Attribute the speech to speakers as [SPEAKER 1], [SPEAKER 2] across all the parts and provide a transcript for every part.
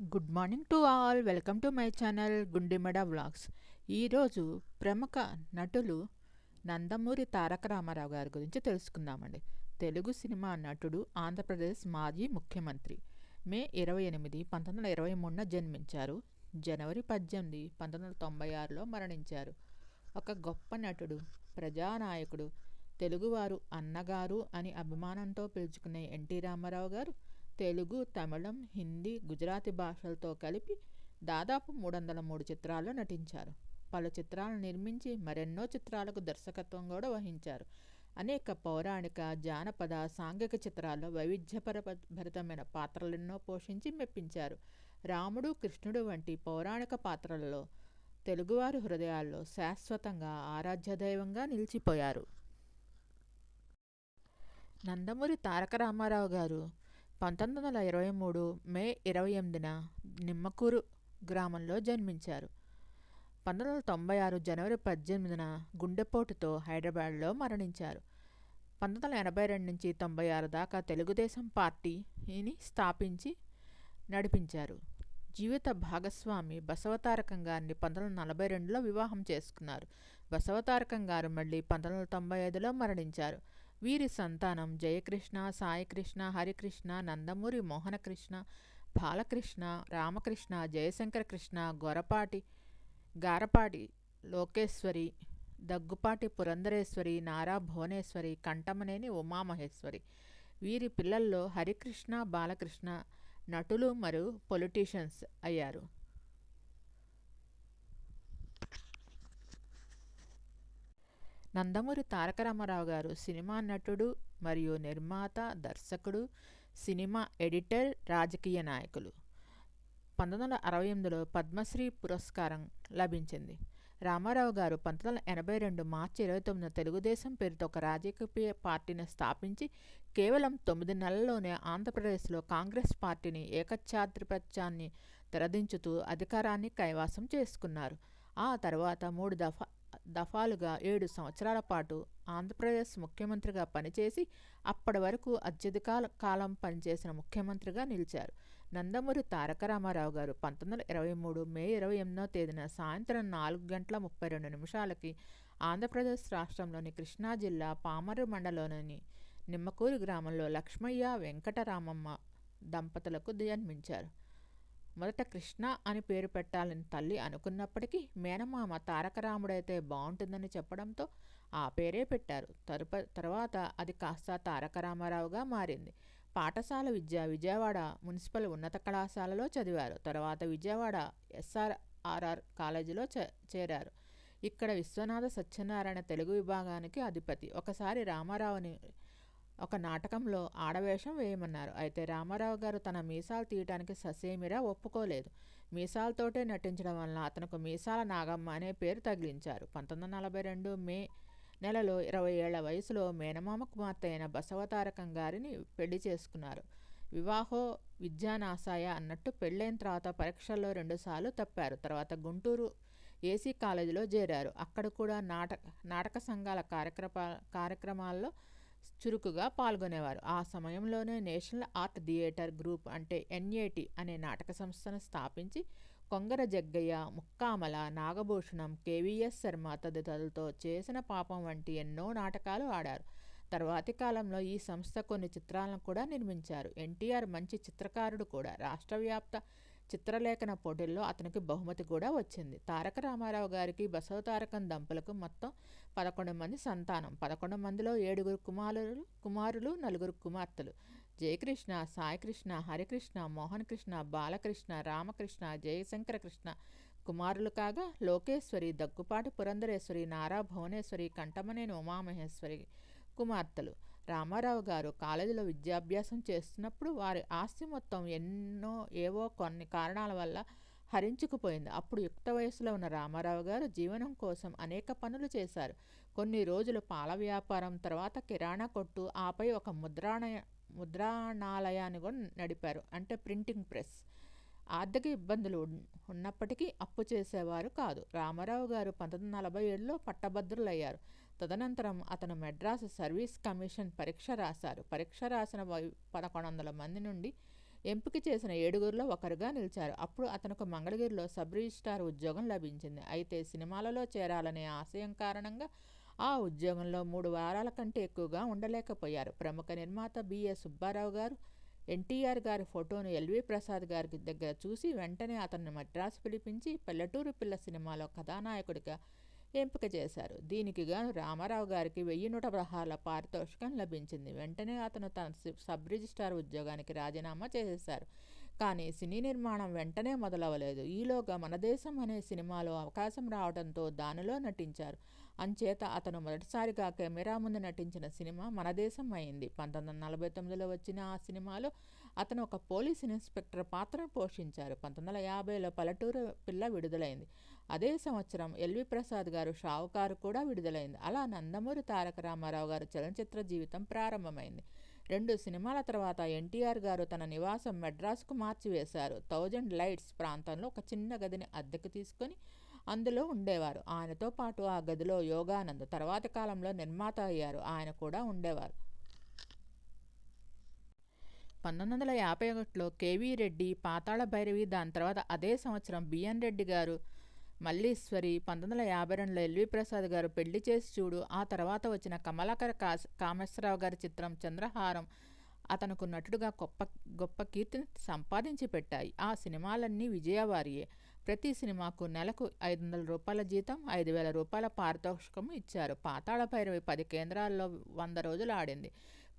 [SPEAKER 1] Good morning to all. Welcome to my channel Gundemada vlogs. ఈరోజు ప్రముఖ నటులు నందమూరి తారక రామారావు గారి గురించి తెలుసుకుందామండి. తెలుగు సినిమా నటుడు ఆంధ్రప్రదేశ్ మాజీ ముఖ్యమంత్రి మే ఇరవై ఎనిమిది పంతొమ్మిది వందల ఇరవై మూడున జన్మించారు. జనవరి పద్దెనిమిది పంతొమ్మిది వందల తొంభై ఆరులో మరణించారు. ఒక గొప్ప నటుడు ప్రజానాయకుడు తెలుగువారు అన్నగారు అని అభిమానంతో పిలుచుకునే ఎన్టీ రామారావు గారు తెలుగు తమిళం హిందీ గుజరాతీ భాషలతో కలిపి దాదాపు మూడు వందల మూడు చిత్రాల్లో నటించారు. పలు చిత్రాలను నిర్మించి మరెన్నో చిత్రాలకు దర్శకత్వం కూడా వహించారు. అనేక పౌరాణిక జానపద సాంఘిక చిత్రాల్లో వైవిధ్యపర భరితమైన పాత్రలెన్నో పోషించి మెప్పించారు. రాముడు కృష్ణుడు వంటి పౌరాణిక పాత్రలలో తెలుగువారి హృదయాల్లో శాశ్వతంగా ఆరాధ్య దైవంగా నిలిచిపోయారు. నందమూరి తారక రామారావు గారు పంతొమ్మిది వందల ఇరవై మూడు మే ఇరవై ఎనిమిదిన నిమ్మకూరు గ్రామంలో జన్మించారు. పంతొమ్మిది వందల తొంభై ఆరు జనవరి పద్దెనిమిదిన గుండెపోటుతో హైదరాబాద్లో మరణించారు. పంతొమ్మిది వందల ఎనభై రెండు నుంచి తొంభై ఆరు దాకా తెలుగుదేశం పార్టీని స్థాపించి నడిపించారు. జీవిత భాగస్వామి బసవతారకం గారిని పంతొమ్మిది వందల నలభై రెండులో వివాహం చేసుకున్నారు. బసవతారకం గారు మళ్ళీ పంతొమ్మిది వందల తొంభై ఐదులో మరణించారు. వీరి సంతానం జయకృష్ణ సాయికృష్ణ హరికృష్ణ నందమూరి మోహనకృష్ణ బాలకృష్ణ రామకృష్ణ జయశంకర కృష్ణ గొరపాటి గారపాటి లోకేశ్వరి దగ్గుపాటి పురంధరేశ్వరి నారా భువనేశ్వరి కంఠమనేని ఉమామహేశ్వరి. వీరి పిల్లల్లో హరికృష్ణ బాలకృష్ణ నటులు మరియు పొలిటీషియన్స్ అయ్యారు. నందమూరి తారక రామారావు గారు సినిమా నటుడు మరియు నిర్మాత దర్శకుడు సినిమా ఎడిటర్ రాజకీయ నాయకులు. పంతొమ్మిది వందల అరవై ఎనిమిదిలో పద్మశ్రీ పురస్కారం లభించింది. రామారావు గారు పంతొమ్మిది వందల ఎనభై రెండు మార్చి ఇరవై తొమ్మిదిన తెలుగుదేశం పేరుతో ఒక రాజకీయ పార్టీని స్థాపించి కేవలం తొమ్మిది నెలల్లోనే ఆంధ్రప్రదేశ్లో కాంగ్రెస్ పార్టీని ఏకఛాత్రిపత్యాన్ని తెరదించుతూ అధికారాన్ని కైవాసం చేసుకున్నారు. ఆ తర్వాత మూడు దఫా దఫాలుగా ఏడు సంవత్సరాల పాటు ఆంధ్రప్రదేశ్ ముఖ్యమంత్రిగా పనిచేసి అప్పటి వరకు అత్యధిక కాలం పనిచేసిన ముఖ్యమంత్రిగా నిలిచారు. నందమూరి తారక రామారావు గారు పంతొమ్మిది వందల ఇరవై మూడు మే ఇరవై ఎనిమిదో తేదీన సాయంత్రం నాలుగు గంటల ముప్పై రెండు నిమిషాలకి ఆంధ్రప్రదేశ్ రాష్ట్రంలోని కృష్ణా జిల్లా పామరు మండలంలోని నిమ్మకూరు గ్రామంలో లక్ష్మయ్య వెంకటరామమ్మ దంపతులకు జన్మించారు. మొదట కృష్ణ అని పేరు పెట్టాలని తల్లి అనుకున్నప్పటికీ మేనమామ తారకరాముడైతే బాగుంటుందని చెప్పడంతో ఆ పేరే పెట్టారు. తరుప తర్వాత అది కాస్త తారక రామారావుగా మారింది. పాఠశాల విద్య విజయవాడ మున్సిపల్ ఉన్నత కళాశాలలో చదివారు. తర్వాత విజయవాడ ఎస్ఆర్ఆర్ఆర్ కాలేజీలో చేరారు. ఇక్కడ విశ్వనాథ సత్యనారాయణ తెలుగు విభాగానికి అధిపతి. ఒకసారి రామారావుని ఒక నాటకంలో ఆడవేషం వేయమన్నారు. అయితే రామారావు గారు తన మీసాలు తీయటానికి ససేమిరా ఒప్పుకోలేదు. మీసాలతోటే నటించడం వలన అతనికి మీసాల నాగమ్మ అనే పేరు తగిలించారు. పంతొమ్మిది వందల నలభై రెండు మే నెలలో ఇరవై ఏళ్ళ వయసులో మేనమామ కుమార్తె అయిన బసవతారకం గారిని పెళ్ళి చేసుకున్నారు. వివాహో విద్యానాశాయ అన్నట్టు పెళ్ళైన తర్వాత పరీక్షల్లో రెండుసార్లు తప్పారు. తర్వాత గుంటూరు ఏసీ కాలేజీలో చేరారు. అక్కడ కూడా నాటక నాటక సంఘాల కార్యక్రమ కార్యక్రమాల్లో చురుకుగా పాల్గొనేవారు. ఆ సమయంలోనే నేషనల్ ఆర్ట్ థియేటర్ గ్రూప్ అంటే ఎన్ఏటి అనే నాటక సంస్థను స్థాపించి కొంగర జగ్గయ్య ముక్కామల నాగభూషణం కేవీఎస్ శర్మ తదితరులతో చేసిన పాపం వంటి ఎన్నో నాటకాలు ఆడారు. తర్వాతి కాలంలో ఈ సంస్థ కొన్ని చిత్రాలను కూడా నిర్మించారు. ఎన్టీఆర్ మంచి చిత్రకారుడు కూడా. రాష్ట్ర వ్యాప్త చిత్రలేఖన పోటీల్లో అతనికి బహుమతి కూడా వచ్చింది. తారక రామారావు గారికి బసవతారకం దంపలకు మొత్తం పదకొండు మంది సంతానం. పదకొండు మందిలో ఏడుగురు కుమారులు కుమారులు నలుగురు కుమార్తెలు. జయకృష్ణ సాయికృష్ణ హరికృష్ణ మోహన్ కృష్ణ బాలకృష్ణ రామకృష్ణ జయశంకర కృష్ణ కుమారులు కాగా లోకేశ్వరి దగ్గుపాటి పురంధరేశ్వరి నారా భువనేశ్వరి కంఠమనేని ఉమామహేశ్వరి కుమార్తెలు. రామారావు గారు కాలేజీలో విద్యాభ్యాసం చేస్తున్నప్పుడు వారి ఆస్తి మొత్తం ఎన్నో ఏవో కొన్ని కారణాల వల్ల హరించుకుపోయింది. అప్పుడు యుక్త వయసులో ఉన్న రామారావు గారు జీవనం కోసం అనేక పనులు చేశారు. కొన్ని రోజులు పాల వ్యాపారం తర్వాత కిరాణా కొట్టు ఆపై ఒక ముద్రాణ ముద్రాణాలయాన్ని కూడా నడిపారు. అంటే ప్రింటింగ్ ప్రెస్. ఆర్థిక ఇబ్బందులు ఉన్నప్పటికీ అప్పు చేసేవారు కాదు. రామారావు గారు పంతొమ్మిది నలభై ఏడులో పట్టభద్రులయ్యారు. తదనంతరం అతను మెడ్రాస్ సర్వీస్ కమిషన్ పరీక్ష రాశారు. పరీక్ష రాసిన పదకొండు వందల మంది నుండి ఎంపిక చేసిన ఏడుగురిలో ఒకరుగా నిలిచారు. అప్పుడు అతనికి మంగళగిరిలో సబ్ రిజిస్టార్ ఉద్యోగం లభించింది. అయితే సినిమాలలో చేరాలనే ఆశయం కారణంగా ఆ ఉద్యోగంలో మూడు వారాల కంటే ఎక్కువగా ఉండలేకపోయారు. ప్రముఖ నిర్మాత బిఏ సుబ్బారావు గారు ఎన్టీఆర్ గారి ఫోటోను ఎల్వి ప్రసాద్ గారి దగ్గర చూసి వెంటనే అతన్ని మద్రాసు పిలిపించి పల్లెటూరు పిల్ల సినిమాలో కథానాయకుడిగా ఎంపిక చేశారు. దీనికి గాను రామారావు గారికి వెయ్యి నూట పదహారుల పారితోషికం లభించింది. వెంటనే అతను తన సబ్ రిజిస్ట్రార్ ఉద్యోగానికి రాజీనామా చేసేశారు. కానీ సినీ నిర్మాణం వెంటనే మొదలవ్వలేదు ఈలోగా మన దేశం అనే సినిమాలో అవకాశం రావడంతో దానిలో నటించారు. అంచేత అతను మొదటిసారిగా కెమెరా ముందు నటించిన సినిమా మన దేశం అయింది. పంతొమ్మిది వందల నలభై తొమ్మిదిలో వచ్చిన ఆ సినిమాలో అతను ఒక పోలీస్ ఇన్స్పెక్టర్ పాత్రను పోషించారు. పంతొమ్మిది వందల యాభైలో పల్లెటూరు పిల్ల విడుదలైంది. అదే సంవత్సరం ఎల్వి ప్రసాద్ గారు షావుకారు కూడా విడుదలైంది. అలా నందమూరి తారక రామారావు గారు చలనచిత్ర జీవితం ప్రారంభమైంది. రెండు సినిమాల తర్వాత ఎన్టీఆర్ గారు తన నివాసం మెడ్రాస్కు మార్చివేశారు. థౌజండ్ లైట్స్ ప్రాంతంలో ఒక చిన్న గదిని అద్దెకు తీసుకొని అందులో ఉండేవారు. ఆయనతో పాటు ఆ గదిలో యోగానంద్ తర్వాత కాలంలో నిర్మాత అయ్యారు. ఆయన కూడా ఉండేవారు. పంతొమ్మిది వందల యాభై ఒకటిలో కేవీ రెడ్డి పాతాళ భైరవి దాని తర్వాత అదే సంవత్సరం బిఎన్ రెడ్డి గారు మల్లీశ్వరి పంతొమ్మిది వందల యాభై రెండులో ఎల్వి ప్రసాద్ గారు పెళ్ళి చేసి చూడు ఆ తర్వాత వచ్చిన కమలాకర కాశ కామేశ్వరరావు గారి చిత్రం చంద్రహారం అతనుకు నటుడుగా గొప్ప గొప్ప కీర్తిని సంపాదించి పెట్టాయి. ఆ సినిమాలన్నీ విజయవారియే. ప్రతి సినిమాకు నెలకు ఐదు వందల రూపాయల జీతం ఐదు వేల రూపాయల పారితోషికం ఇచ్చారు. పాతాళ భైరవి పది కేంద్రాల్లో వంద రోజులు ఆడింది.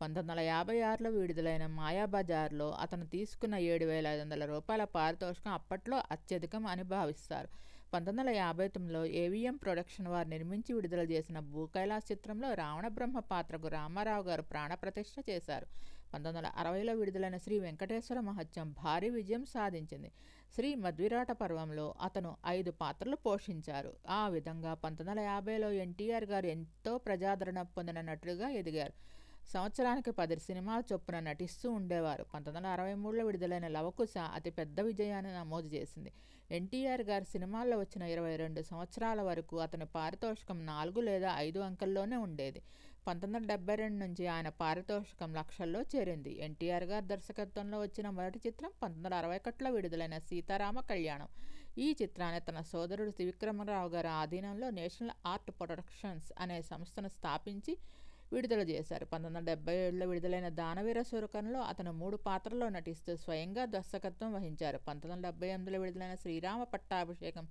[SPEAKER 1] పంతొమ్మిది వందల యాభై ఆరులో విడుదలైన మాయాబజార్లో అతను తీసుకున్న ఏడు వేల ఐదు వందల రూపాయల పారితోషికం అప్పట్లో అత్యధికం అని భావిస్తారు. పంతొమ్మిది వందల యాభై తొమ్మిదిలో ఏవిఎం ప్రొడక్షన్ వారు నిర్మించి విడుదల చేసిన భూకైలాస్ చిత్రంలో రావణ బ్రహ్మ పాత్రకు రామారావు గారు ప్రాణప్రతిష్ఠ చేశారు. పంతొమ్మిది వందల అరవైలో విడుదలైన శ్రీ వెంకటేశ్వర మహత్యం భారీ విజయం సాధించింది. శ్రీ మధ్విరాట పర్వంలో అతను ఐదు పాత్రలు పోషించారు. ఆ విధంగా పంతొమ్మిది వందల యాభైలో ఎన్టీఆర్ గారు ఎంతో ప్రజాదరణ పొందిన నటుడుగా ఎదిగారు. సంవత్సరానికి పది సినిమాల చొప్పున నటిస్తూ ఉండేవారు. పంతొమ్మిది వందల అరవై మూడులో విడుదలైన లవకుశ అతి పెద్ద విజయాన్ని నమోదు చేసింది. ఎన్టీఆర్ గారు సినిమాల్లో వచ్చిన ఇరవై రెండు సంవత్సరాల వరకు అతని పారితోషికం నాలుగు లేదా ఐదు అంకెల్లోనే ఉండేది. పంతొమ్మిది వందల డెబ్బై రెండు నుంచి ఆయన పారితోషికం లక్షల్లో చేరింది. ఎన్టీఆర్ గారి దర్శకత్వంలో వచ్చిన మొదటి చిత్రం పంతొమ్మిది వందల అరవై ఒకటిలో విడుదలైన సీతారామ కళ్యాణం. ఈ చిత్రాన్ని తన సోదరుడు త్రివిక్రమరావు గారి ఆధీనంలో నేషనల్ ఆర్ట్ ప్రొడక్షన్స్ అనే సంస్థను స్థాపించి విడుదల చేశారు. పంతొమ్మిది వందల డెబ్బై ఏడులో విడుదలైన దానవీర సురకంలో అతను మూడు పాత్రల్లో నటిస్తూ స్వయంగా దర్శకత్వం వహించారు. పంతొమ్మిది వందల డెబ్బై ఎనిమిదిలో విడుదలైన శ్రీరామ పట్టాభిషేకం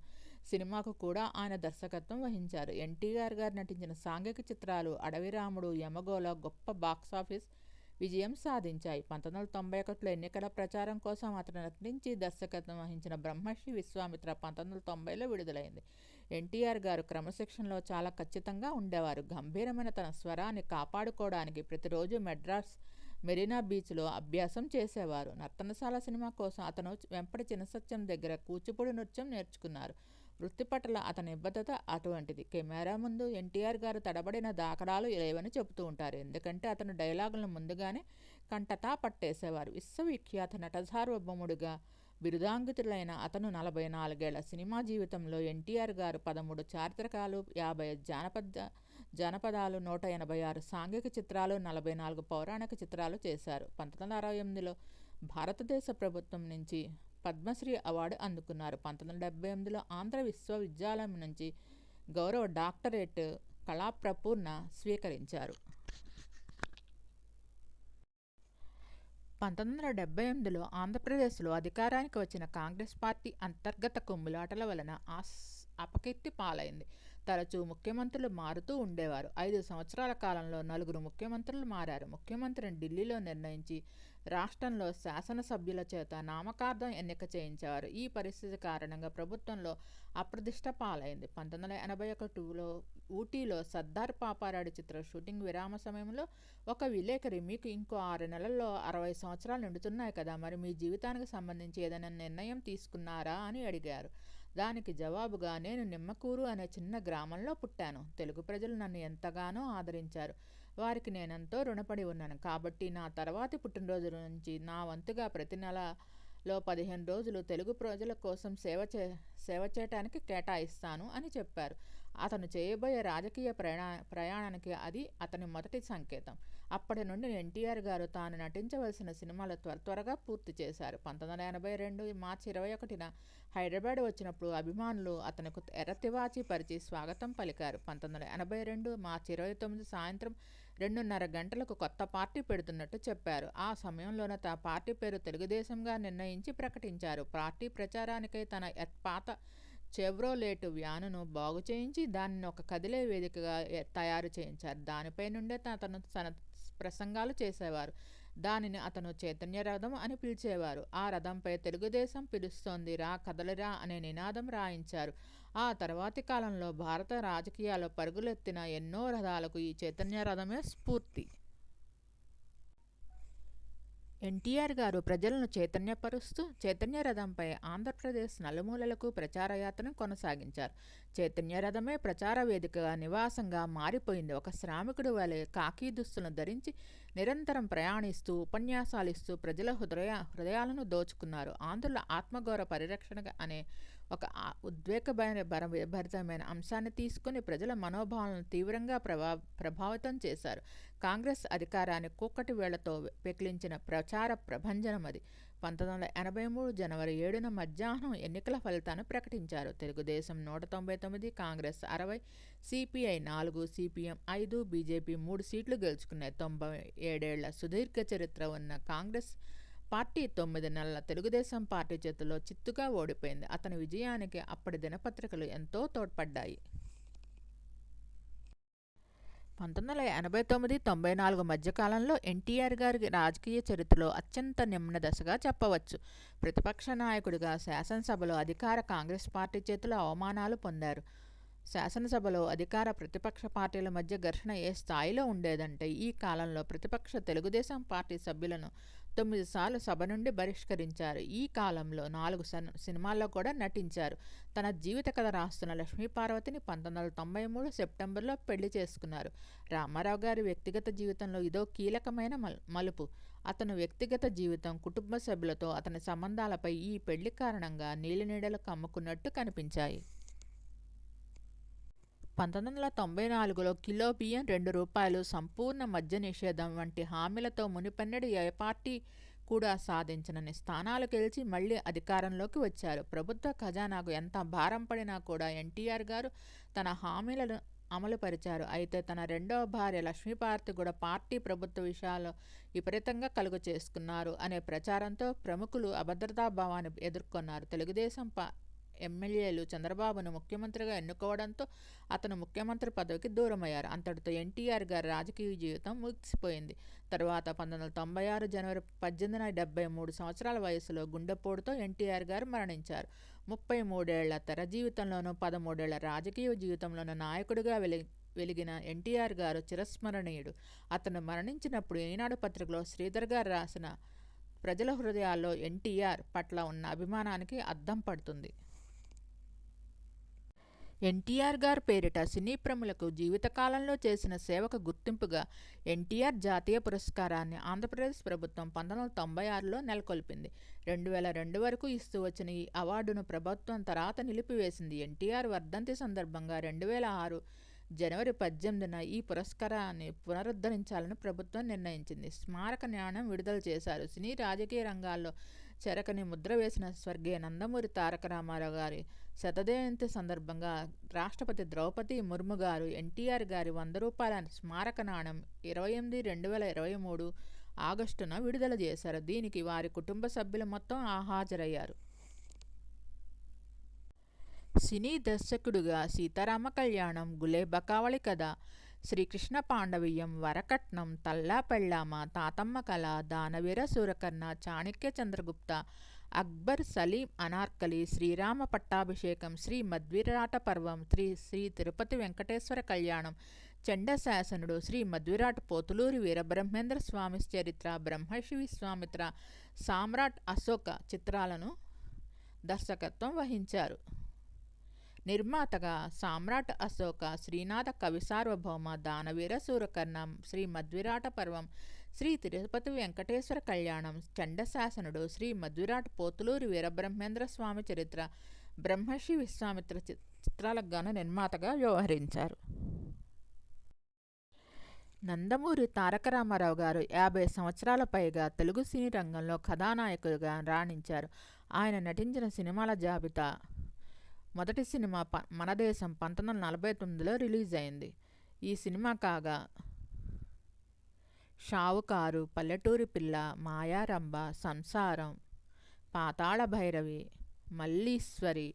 [SPEAKER 1] సినిమాకు కూడా ఆయన దర్శకత్వం వహించారు. ఎన్టీఆర్ గారు నటించిన సాంఘిక చిత్రాలు అడవిరాముడు యమగోళ గొప్ప బాక్సాఫీస్ విజయం సాధించాయి. పంతొమ్మిది వందల తొంభై ఒకటిలో ఎన్నికల ప్రచారం కోసం అతను నటించి దర్శకత్వం వహించిన బ్రహ్మశ్రీ విశ్వామిత్ర పంతొమ్మిది వందల తొంభైలో విడుదలైంది. ఎన్టీఆర్ గారు క్రమశిక్షణలో చాలా ఖచ్చితంగా ఉండేవారు. గంభీరమైన తన స్వరాన్ని కాపాడుకోవడానికి ప్రతిరోజు మెడ్రాస్ మెరీనా బీచ్లో అభ్యాసం చేసేవారు. నర్తనశాల సినిమా కోసం అతను వెంపటి చిన్నసత్యం దగ్గర కూచిపూడి నృత్యం నేర్చుకున్నారు. వృత్తి పట్ల అతని నిబద్ధత అటువంటిది. కెమెరా ముందు ఎన్టీఆర్ గారు తడబడిన దాఖలాలు లేవని చెబుతూ ఉంటారు. ఎందుకంటే అతను డైలాగులను ముందుగానే కంటతా పట్టేసేవారు. విశ్వవిఖ్యాత నటసార్వభౌముడిగా బిరుదాంగితులైన అతను నలభై నాలుగేళ్ళ సినిమా జీవితంలో ఎన్టీఆర్ గారు పదమూడు చారిత్రకాలు యాభై జానపద జానపదాలు నూట ఎనభై ఆరు సాంఘిక చిత్రాలు నలభై నాలుగు పౌరాణిక చిత్రాలు చేశారు. పంతొమ్మిది వందల అరవై ఎనిమిదిలో భారతదేశ ప్రభుత్వం నుంచి పద్మశ్రీ అవార్డు అందుకున్నారు. పంతొమ్మిది వందల డెబ్బై ఎనిమిదిలో ఆంధ్ర విశ్వవిద్యాలయం నుంచి గౌరవ డాక్టరేట్ కళాప్రపూర్ణ స్వీకరించారు. పంతొమ్మిది వందల డెబ్బై ఎనిమిదిలో ఆంధ్రప్రదేశ్లో అధికారానికి వచ్చిన కాంగ్రెస్ పార్టీ అంతర్గత కుమ్ములాటల వలన ఆస్ అపకీర్తి పాలైంది. తరచూ ముఖ్యమంత్రులు మారుతూ ఉండేవారు. ఐదు సంవత్సరాల కాలంలో నలుగురు ముఖ్యమంత్రులు మారారు. ముఖ్యమంత్రిని ఢిల్లీలో నిర్ణయించి రాష్ట్రంలో శాసనసభ్యుల చేత నామకార్థం ఎన్నిక చేయించారు. ఈ పరిస్థితి కారణంగా ప్రభుత్వంలో అప్రదిష్ట పాలైంది. పంతొమ్మిది వందల ఎనభై ఒకటిలో ఊటీలో సర్దార్ పాపారాడు చిత్ర షూటింగ్ విరామ సమయంలో ఒక విలేకరి మీకు ఇంకో ఆరు నెలల్లో అరవై సంవత్సరాలు నిండుతున్నాయి కదా మరి మీ జీవితానికి సంబంధించి ఏదైనా నిర్ణయం తీసుకున్నారా అని అడిగారు. దానికి జవాబుగా నేను నిమ్మకూరు అనే చిన్న గ్రామంలో పుట్టాను. తెలుగు ప్రజలు నన్ను ఎంతగానో ఆదరించారు. వారికి నేనెంతో రుణపడి ఉన్నాను. కాబట్టి నా తర్వాతి పుట్టినరోజు నుంచి నా వంతుగా ప్రతి నెలలో పదిహేను రోజులు తెలుగు ప్రజల కోసం సేవ చే సేవ చేయటానికి కేటాయిస్తాను అని చెప్పారు. అతను చేయబోయే రాజకీయ ప్రయాణ ప్రయాణానికి అది అతని మొదటి సంకేతం. అప్పటి నుండి ఎన్టీఆర్ గారు తాను నటించవలసిన సినిమాలు త్వర త్వరగా పూర్తి చేశారు. పంతొమ్మిది వందల ఎనభై రెండు మార్చి ఇరవై ఒకటిన హైదరాబాద్ వచ్చినప్పుడు అభిమానులు అతనికి ఎర్రతివాచి పరిచి స్వాగతం పలికారు. పంతొమ్మిది వందల ఎనభై రెండు మార్చి ఇరవై తొమ్మిది సాయంత్రం రెండున్నర గంటలకు కొత్త పార్టీ పెడుతున్నట్టు చెప్పారు. ఆ సమయంలోనే తా పార్టీ పేరు తెలుగుదేశంగా నిర్ణయించి ప్రకటించారు. పార్టీ ప్రచారానికై తన పాత చెవ్రోలేటు వ్యానును బాగు చేయించి దానిని ఒక కదిలే వేదికగా తయారు చేయించారు. దానిపై నుండే త- అతను తన ప్రసంగాలు చేసేవారు. దానిని అతను చైతన్య రథం అని పిలిచేవారు. ఆ రథంపై తెలుగుదేశం పిలుస్తోంది. రా కదలరా అనే నినాదం రాయించారు. ఆ తర్వాతి కాలంలో భారత రాజకీయాల్లో పరుగులెత్తిన ఎన్నో రథాలకు ఈ చైతన్య రథమే స్ఫూర్తి. ఎన్టీఆర్ గారు ప్రజలను చైతన్యపరుస్తూ చైతన్య రథంపై ఆంధ్రప్రదేశ్ నలుమూలలకు ప్రచార యాత్రను కొనసాగించారు. చైతన్య రథమే ప్రచార వేదికగా నివాసంగా మారిపోయింది. ఒక శ్రామికుడు వలె కాకి దుస్తులను ధరించి నిరంతరం ప్రయాణిస్తూ ఉపన్యాసాలు ఇస్తూ ప్రజల హృదయ హృదయాలను దోచుకున్నారు. ఆంధ్రుల ఆత్మగౌరవ పరిరక్షణ అనే ఒక ఆ- భర- భరితమైన అంశాన్ని తీసుకుని ప్రజల మనోభావాలను తీవ్రంగా ప్రభా ప్రభావితం చేశారు. కాంగ్రెస్ అధికారాన్ని కుక్కటి వేళ్ళతో పెకిలించిన ప్రచార ప్రభంజనం అది. పంతొమ్మిది వందల ఎనభై మూడు జనవరి ఏడున మధ్యాహ్నం ఎన్నికల ఫలితాన్ని ప్రకటించారు. తెలుగుదేశం నూట తొంభై తొమ్మిది కాంగ్రెస్ అరవై సిపిఐ నాలుగు సిపిఎం ఐదు బీజేపీ మూడు సీట్లు గెలుచుకున్నాయి. తొంభై ఏడేళ్ళ సుదీర్ఘ చరిత్ర ఉన్న కాంగ్రెస్ పార్టీ తొమ్మిది నెలల తెలుగుదేశం పార్టీ చేతిలో చిత్తుగా ఓడిపోయింది. అతని విజయానికి అప్పటి దినపత్రికలు ఎంతో తోడ్పడ్డాయి. పంతొమ్మిది వందల ఎనభై తొమ్మిది తొంభై నాలుగు మధ్యకాలంలో ఎన్టీఆర్ గారి రాజకీయ చరిత్రలో అత్యంత నిమ్న దశగా చెప్పవచ్చు. ప్రతిపక్ష నాయకుడిగా శాసనసభలో అధికార కాంగ్రెస్ పార్టీ చేతిలో అవమానాలు పొందారు. శాసనసభలో అధికార ప్రతిపక్ష పార్టీల మధ్య ఘర్షణ ఏ స్థాయిలో ఉండేదంటే ఈ కాలంలో ప్రతిపక్ష తెలుగుదేశం పార్టీ సభ్యులను తొమ్మిది సార్లు సభ నుండి బహిష్కరించారు. ఈ కాలంలో నాలుగు సన్ సినిమాల్లో కూడా నటించారు. తన జీవిత కథ రాస్తున్న లక్ష్మీపార్వతిని పంతొమ్మిది వందల తొంభై మూడు సెప్టెంబర్లో పెళ్ళి చేసుకున్నారు. రామారావు గారి వ్యక్తిగత జీవితంలో ఇదో కీలకమైన మల్ మలుపు. అతను వ్యక్తిగత జీవితం కుటుంబ సభ్యులతో అతని సంబంధాలపై ఈ పెళ్ళి కారణంగా నీలినీడలు కమ్ముకున్నట్టు కనిపించాయి. పంతొమ్మిది వందల తొంభై నాలుగులో కిలో బియ్యం రెండు రూపాయలు సంపూర్ణ మద్య నిషేధం వంటి హామీలతో మునిపెన్నడు ఏ పార్టీ కూడా సాధించనని స్థానాలు గెలిచి మళ్ళీ అధికారంలోకి వచ్చారు. ప్రభుత్వ ఖజానాకు ఎంత భారం పడినా కూడా ఎన్టీఆర్ గారు తన హామీలను అమలుపరిచారు. అయితే తన రెండవ భార్య లక్ష్మీపార్తి కూడా పార్టీ ప్రభుత్వ విషయాల్లో విపరీతంగా కలుగు చేసుకున్నారు అనే ప్రచారంతో ప్రముఖులు అభద్రతా భావాన్ని ఎదుర్కొన్నారు. తెలుగుదేశం పా ఎమ్మెల్యేలు చంద్రబాబును ముఖ్యమంత్రిగా ఎన్నుకోవడంతో అతను ముఖ్యమంత్రి పదవికి దూరమయ్యారు. అంతటితో ఎన్టీఆర్ గారి రాజకీయ జీవితం ముగిసిపోయింది. తర్వాత పంతొమ్మిది వందల తొంభై ఆరు జనవరి పద్దెనిమిది డెబ్బై మూడు సంవత్సరాల వయసులో గుండెపోటుతో ఎన్టీఆర్ గారు మరణించారు. ముప్పై మూడేళ్ళ తెర జీవితంలోనూ పదమూడేళ్ళ రాజకీయ జీవితంలోనూ నాయకుడిగా వెలి వెలిగిన ఎన్టీఆర్ గారు చిరస్మరణీయుడు. అతను మరణించినప్పుడు ఈనాడు పత్రికలో శ్రీధర్ గారు రాసిన ప్రజల హృదయాల్లో ఎన్టీఆర్ పట్ల ఉన్న అభిమానానికి అద్దం పడుతుంది. ఎన్టీఆర్ గారి పేరిట సినీ ప్రములకు జీవితకాలంలో చేసిన సేవకు గుర్తింపుగా ఎన్టీఆర్ జాతీయ పురస్కారాన్ని ఆంధ్రప్రదేశ్ ప్రభుత్వం పంతొమ్మిది వందల తొంభై ఆరులో నెలకొల్పింది. రెండు వేల రెండు వరకు ఇస్తూ వచ్చిన ఈ అవార్డును ప్రభుత్వం తర్వాత నిలిపివేసింది. ఎన్టీఆర్ వర్ధంతి సందర్భంగా రెండు వేల ఆరు జనవరి పద్దెనిమిదిన ఈ పురస్కారాన్ని పునరుద్ధరించాలని ప్రభుత్వం నిర్ణయించింది. స్మారక జ్ఞానం విడుదల చేశారు. సినీ రాజకీయ రంగాల్లో చెరకని ముద్ర వేసిన స్వర్గీయ నందమూరి తారక రామారావు గారి శతజయంతి సందర్భంగా రాష్ట్రపతి ద్రౌపది ముర్ము గారు ఎన్టీఆర్ గారి వంద రూపాయల స్మారక నాణం ఇరవై ఎనిమిది రెండు వేల ఇరవై మూడు ఆగస్టున విడుదల చేశారు. దీనికి వారి కుటుంబ సభ్యులు మొత్తం ఆ హాజరయ్యారు. సినీ దర్శకుడుగా సీతారామ కళ్యాణం గులే బకావళి కథ శ్రీకృష్ణ పాండవీయం వరకట్నం తల్లా పెళ్ళామ తాతమ్మ కళ దానవీర సూరకర్ణ చాణక్య చంద్రగుప్త అక్బర్ సలీం అనార్కలి శ్రీరామ పట్టాభిషేకం శ్రీ మధ్విరాట పర్వం శ్రీ శ్రీ తిరుపతి వెంకటేశ్వర కళ్యాణం చండశాసనుడు శ్రీ మధ్విరాట్ పోతులూరి వీరబ్రహ్మేంద్ర స్వామి చరిత్ర బ్రహ్మర్షి విశ్వామిత్ర సామ్రాట్ అశోక చిత్రాలను దర్శకత్వం వహించారు. నిర్మాతగా సామ్రాట్ అశోక శ్రీనాథ కవి సార్వభౌమ దానవీర సూరకర్ణ శ్రీ మధ్విరాట పర్వం శ్రీ తిరుపతి వెంకటేశ్వర కళ్యాణం చండశాసనుడు శ్రీ మధురాట్ పోతులూరి వీరబ్రహ్మేంద్ర స్వామి చరిత్ర బ్రహ్మర్షి విశ్వామిత్ర చి- చిత్రాలకు గాను నిర్మాతగా వ్యవహరించారు. నందమూరి తారక రామారావు గారు యాభై సంవత్సరాల పైగా తెలుగు సినీ రంగంలో కథానాయకుడిగా రాణించారు. ఆయన నటించిన సినిమాల జాబితా మొదటి సినిమా ప మన దేశం పంతొమ్మిది వందల నలభై తొమ్మిదిలో రిలీజ్ అయింది ఈ సినిమా కాగా షావుకారు పల్లెటూరి పిల్ల మాయారంభ సంసారం పాతాళ భైరవి మల్లీశ్వరి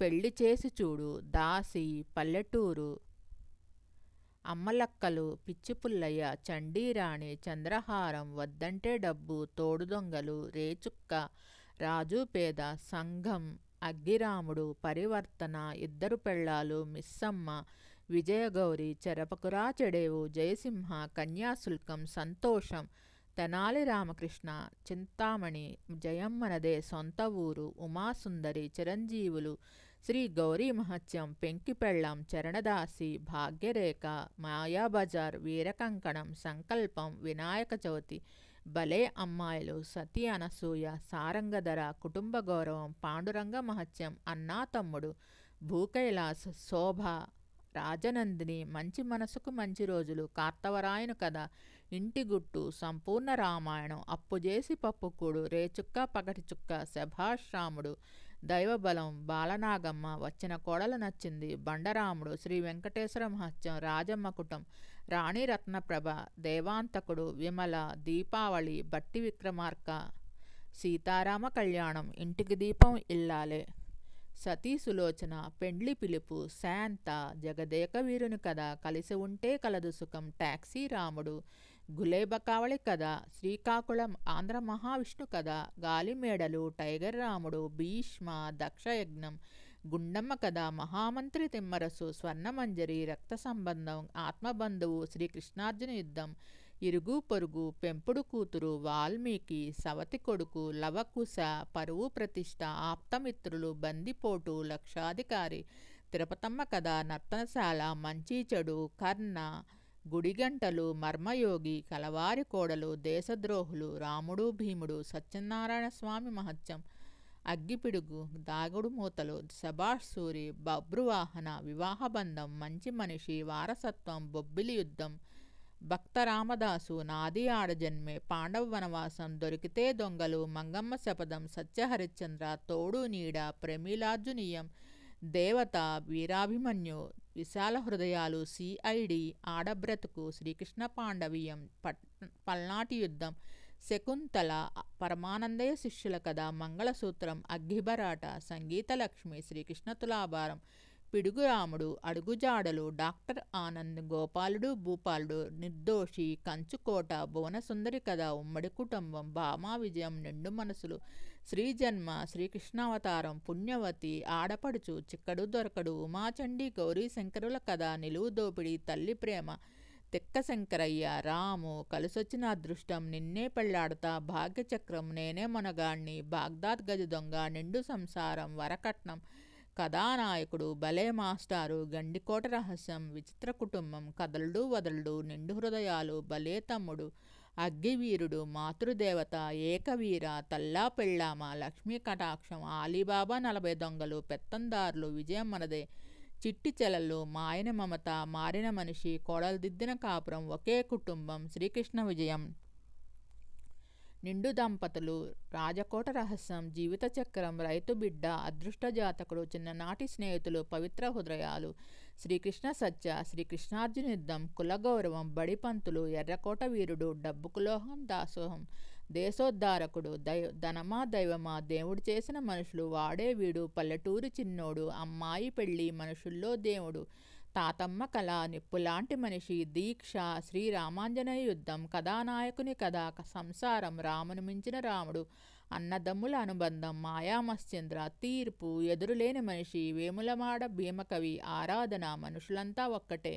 [SPEAKER 1] పెళ్ళి చేసి చూడు దాసి పల్లెటూరు అమ్మలక్కలు పిచ్చిపుల్లయ్య చండీరాణి చంద్రహారం వద్దంటే డబ్బు తోడు దొంగలు రేచుక్క రాజు పేద సంఘం అగ్గిరాముడు పరివర్తన ఇద్దరు పెళ్ళాలు మిస్సమ్మ విజయగౌరి చెరపకురాచెడేవు జయసింహ కన్యాశుల్కం సంతోషం తెనాలి రామకృష్ణ చింతామణి జయమ్మనదే సొంత ఊరు ఉమాసుందరి చిరంజీవులు శ్రీ గౌరీ మహత్యం పెంకిపెళ్ళం చరణదాసి భాగ్యరేఖ మాయాబజార్ వీరకంకణం సంకల్పం వినాయక చవితి భలే అమ్మాయిలు సతీ అనసూయ సారంగధర కుటుంబ గౌరవం పాండురంగ మహత్యం అన్నా తమ్ముడు భూకైలాస్ శోభ రాజనందిని మంచి మనసుకు మంచి రోజులు. కార్తవరాయను కథ ఇంటి గుట్టు సంపూర్ణ రామాయణం అప్పు చేసి పప్పుకూడు రేచుక్క పగటిచుక్క శభాష్ రాముడు దైవబలం బాలనాగమ్మ వచ్చిన కోడలు నచ్చింది బండరాముడు శ్రీ వెంకటేశ్వర మహత్యం రాజమ్మ కుటుంబ రాణి రత్నప్రభ దేవాంతకుడు విమల దీపావళి బట్టి విక్రమార్క సీతారామ కళ్యాణం ఇంటికి దీపం ఇల్లాలే. సతీ సులోచన పెండ్లి పిలుపు శాంత జగదేక వీరుని కథ కలిసి ఉంటే కలదు సుఖం టాక్సీ రాముడు గులేబకావళి కథ శ్రీకాకుళం ఆంధ్ర మహావిష్ణు కథ గాలిమేడలు టైగర్ రాముడు భీష్మ దక్షయజ్ఞం గుండమ్మ కథ మహామంత్రి తిమ్మరసు స్వర్ణమంజరి రక్త సంబంధం ఆత్మబంధువు శ్రీకృష్ణార్జున యుద్ధం ఇరుగు పొరుగు పెంపుడు కూతురు వాల్మీకి సవతి కొడుకు లవకుశ పరువు ప్రతిష్ట ఆప్తమిత్రులు బందిపోటు లక్షాధికారి తిరుపతమ్మ కథ నర్తనశాల మంచి చెడు కర్ణ గుడిగంటలు మర్మయోగి కలవారి కోడలు దేశద్రోహులు రాముడు భీముడు సత్యనారాయణ స్వామి మహత్యం అగ్గిపిడుగు దాగుడు మూతలు సభాష్ సూరి బబ్రువాహన వివాహబంధం మంచి మనిషి వారసత్వం బొబ్బిలి యుద్ధం భక్త రామదాసు నాది ఆడజన్మే పాండవ వనవాసం దొరికితే దొంగలు మంగమ్మ శపథం సత్యహరిశ్చంద్ర తోడు నీడ ప్రమీలార్జునీయం దేవత వీరాభిమన్యు విశాల హృదయాలు సిఐడి ఆడబ్రతుకు శ్రీకృష్ణ పాండవీయం పట్ పల్నాటి యుద్ధం శకుంతల పరమానందయ శిష్యుల కథ మంగళసూత్రం అగ్గిబరాట సంగీతలక్ష్మి శ్రీకృష్ణ తులాభారం పిడుగురాముడు అడుగుజాడలు డాక్టర్ ఆనంద్ గోపాలుడు భూపాలుడు నిర్దోషి కంచుకోట భువనసుందరి కథ ఉమ్మడి కుటుంబం భామా విజయం నిండు మనసులు శ్రీజన్మ శ్రీకృష్ణావతారం పుణ్యవతి ఆడపడుచు చిక్కడు దొరకడు ఉమాచండి గౌరీ శంకరుల కథ నిలువు దోపిడి తల్లి ప్రేమ తిక్క శంకరయ్య రాము కలిసొచ్చిన అదృష్టం నిన్నే పెళ్ళాడతా భాగ్యచక్రం నేనే మొనగాణ్ణి బాగ్దాద్ గజ దొంగ నిండు సంసారం వరకట్నం కథానాయకుడు భలే మాస్టారు గండికోట రహస్యం విచిత్ర కుటుంబం కదలుడు వదలుడు నిండు హృదయాలు భలే తమ్ముడు అగ్గివీరుడు మాతృదేవత ఏకవీర తల్లా పెళ్ళామ లక్ష్మీ కటాక్షం ఆలీబాబా నలభై దొంగలు పెత్తందారులు విజయం మనదే చిట్టి చెలలు మాయన మమత మారిన మనిషి కోడలదిద్దిన కాపురం ఒకే కుటుంబం శ్రీకృష్ణ విజయం. నిండు దంపతులు రాజకోట రహస్యం జీవిత చక్రం రైతు బిడ్డ అదృష్ట జాతకుడు చిన్ననాటి స్నేహితులు పవిత్ర హృదయాలు శ్రీకృష్ణ సత్య శ్రీకృష్ణార్జునిద్దం కులగౌరవం బడిపంతులు ఎర్రకోట వీరుడు డబ్బుకు లోహం దాసోహం దేశోద్ధారకుడు దైవ ధనమా దైవమా దేవుడు చేసిన మనుషులు వాడే వీడు పల్లెటూరి చిన్నోడు అమ్మాయి పెళ్ళి మనుషుల్లో దేవుడు తాతమ్మ కళ నిప్పులాంటి మనిషి దీక్ష శ్రీరామాంజనేయ యుద్ధం కథానాయకుని కథ సంసారం రామును మించిన రాముడు అన్నదమ్ముల అనుబంధం మాయామశ్చంద్ర తీర్పు ఎదురులేని మనిషి వేములమాడ భీమకవి ఆరాధన మనుషులంతా ఒక్కటే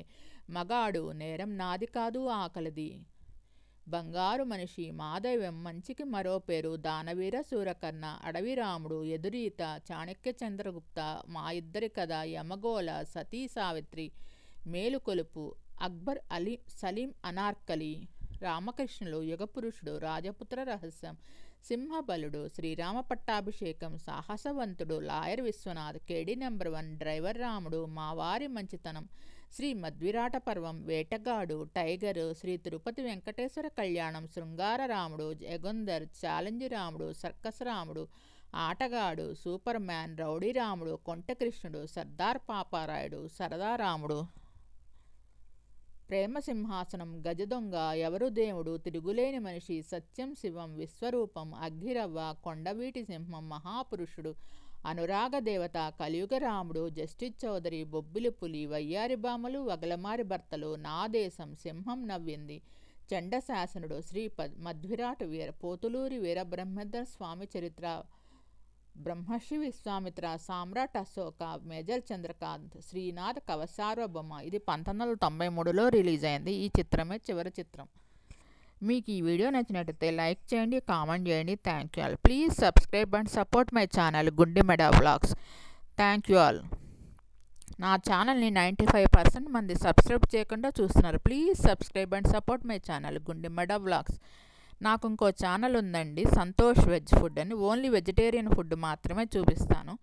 [SPEAKER 1] మగాడు నేరం నాది కాదు ఆకలిది. బంగారు మనిషి మాదైవం మంచికి మరో పేరు దానవీర సూరకర్ణ. అడవి రాముడు ఎదురీత చాణక్య చంద్రగుప్త మా ఇద్దరి కథ యమగోళ సతీ సావిత్రి మేలుకొలుపు అక్బర్ అలీ సలీం అనార్కలి రామకృష్ణులు యుగపురుషుడు రాజపుత్ర రహస్యం సింహబలుడు శ్రీరామ పట్టాభిషేకం సాహసవంతుడు లాయర్ విశ్వనాథ్ కేడి నెంబర్ వన్ డ్రైవర్ రాముడు మావారి మంచితనం శ్రీ మద్విరాట పర్వం వేటగాడు టైగర్ శ్రీ తిరుపతి వెంకటేశ్వర కళ్యాణం శృంగార రాముడు జగందర్ ఛాలెంజ్ రాముడు సర్కస్ రాముడు ఆటగాడు సూపర్ మ్యాన్ రౌడీ రాముడు కొంటకృష్ణుడు సర్దార్ పాపారాయుడు సరదా రాముడు ప్రేమ సింహాసనం గజదొంగ ఎవరు దేవుడు తిరుగులేని మనిషి సత్యం శివం విశ్వరూపం అగ్గిరవ్వ కొండవీటి సింహం మహాపురుషుడు అనురాగ దేవత కలియుగరాముడు జస్టిస్ చౌదరి బొబ్బిలి పులి వయ్యారి బామలు వగలమారి భర్తలు నా దేశం సింహం నవ్వింది. చండశాసనుడు శ్రీ పద్ మధ్విరాట్ వీర పోతులూరి వీరబ్రహ్మేంద్ర స్వామి చరిత్ర బ్రహ్మర్షి విశ్వామిత్ర సామ్రాట్ అశోక మేజర్ చంద్రకాంత్ శ్రీనాథ్ కవసార్వభౌమ. ఇది పంతొమ్మిది వందల తొంభై మూడులో రిలీజ్ అయింది. ఈ చిత్రమే చివరి చిత్రం. మీకు ఈ వీడియో నచ్చినట్టయితే లైక్ చేయండి కామెంట్ చేయండి. Thank you all please subscribe and support my channel Gunde Meda vlogs thank you all నా ఛానల్ని నైంటీ ఫైవ్ పర్సెంట్ మంది సబ్స్క్రైబ్ చేయకుండా చూస్తున్నారు. Please subscribe and support my channel Gunde Meda vlogs నాకు ఇంకో ఛానల్ ఉందండి సంతోష్ వెజ్ ఫుడ్ అని. Only vegetarian food మాత్రమే చూపిస్తాను.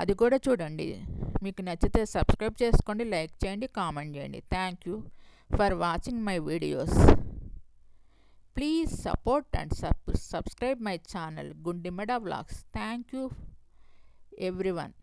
[SPEAKER 1] అది కూడా చూడండి. మీకు నచ్చితే సబ్స్క్రైబ్ చేసుకోండి లైక్ చేయండి కామెంట్ చేయండి. Thank you for watching my videos Please support and sub- subscribe my channel Gundimeda Vlogs. Thank you everyone.